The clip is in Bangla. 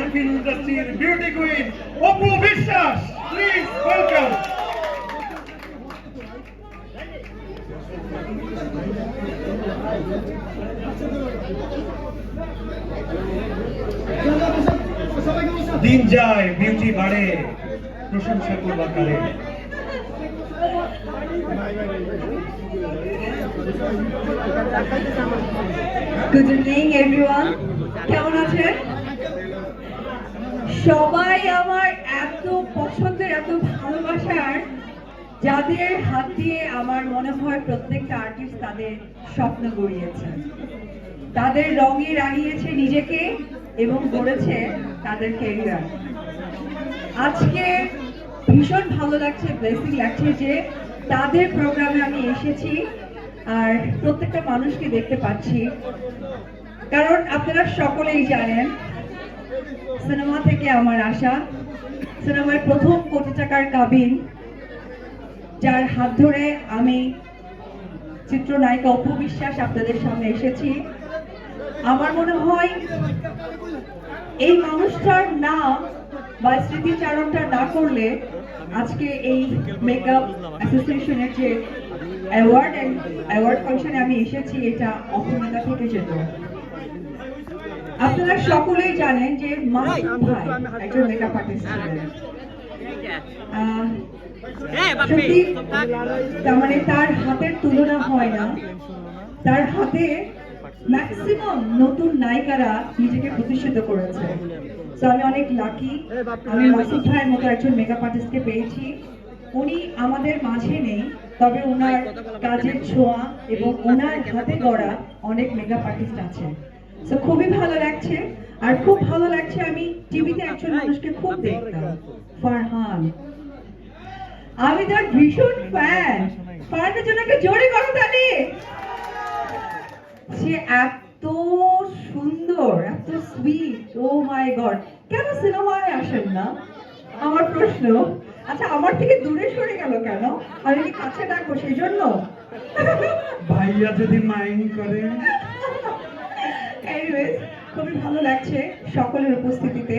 বাংলার ফিল্ম ইন্ডাস্ট্রির beauty queen Apu Biswas please welcome দিন যায় বিউটি বাড়ে, প্রশংসা করবার কালে গুড ইভিনিং সবাই আমার এত পছন্দের, এত ভালোবাসার, যাদের হাত দিয়ে আমার মনে হয় প্রত্যেকটা আর্টিস্ট তাদের স্বপ্ন গড়িয়েছে। তাদের রঙে রাঙিয়েছে নিজেকে এবং গড়েছে তাদের কেরিয়ার আজকে ভীষণ ভালো লাগছে ব্লেসিং লাগছে যে তাদের প্রোগ্রামে আমি এসেছি আর প্রত্যেকটা মানুষকে দেখতে পাচ্ছি। কারণ আপনারা সকলেই জানেন সিনেমা থেকে আমার আশা, সিনেমার প্রথম কোটি টাকার কাবিন, যার হাত ধরে আমি চিত্রনায়িকা অপু বিশ্বাস আপনাদের সামনে এসেছি। আমার মনে হয় এই মানুষটার নাম বা স্মৃতিচারণটা না করলে আজকে এই মেকআপ অ্যাসোসিয়েশনের যে অ্যাওয়ার্ড অ্যাওয়ার্ড ফাংশনে আমি এসেছি, এটা অপূর্ণতা থেকে যেত। আপনারা সকলেই জানেন যে মাসুম ভাই একজন মেকআপ আর্টিস্ট ছিলেন তার মানে তার হাতের তুলনা হয় না। তার হাতে ম্যাক্সিমাম নতুন নায়িকারা নিজেকে প্রতিষ্ঠিত করেছে। তো আমি অনেক লাকি আমি মাসুদ ভাইয়ের মতো একজন মেকআপ আর্টিস্টকে পেয়েছি। উনি আমাদের মাঝে নেই তবে ওনার কাজের ছোঁয়া এবং ওনার হাতে গড়া অনেক মেকআপ আর্টিস্ট আছে। তো খুবই ভালো লাগছে। আর খুব ভালো লাগছে আমি টিভিতে একজন মানুষকে খুব দেখতাম। ফারহান। আমি তার ভীষণ ফ্যান ফারহানের জন্য একটা জোরে করো তালি সে এত সুন্দর, এত সুইট ও মাই গড কেন সিনেমায় আসেন না? আমার প্রশ্ন। আচ্ছা আমার থেকে দূরে সরে গেল কেন? আমি কি কাছে ডাকবো সেই জন্য? ভাইয়া যদি মাইন্ড করে। খুবই ভালো লাগছে সকলের উপস্থিতিতে।